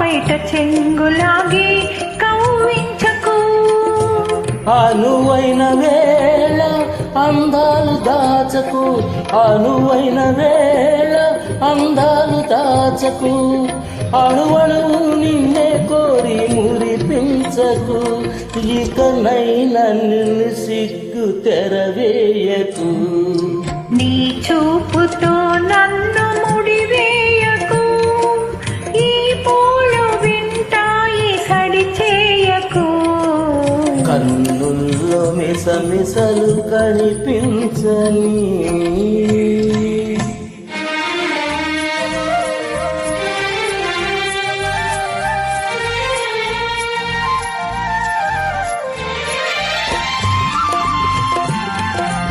పాలిట చెంగులాగి కవ్వించకు అనువైన వేళ అందాలు దాచకు. అనువైన వేళ అందాలు దాచకు. అణువణువు నిన్నే కోరి మురిపించకు. ఇకనైనా నిన్ను సిగ్గు తెరవేయకు. నీ చూపుతో కన్నుల్లో మిసమిసలు కనిపించని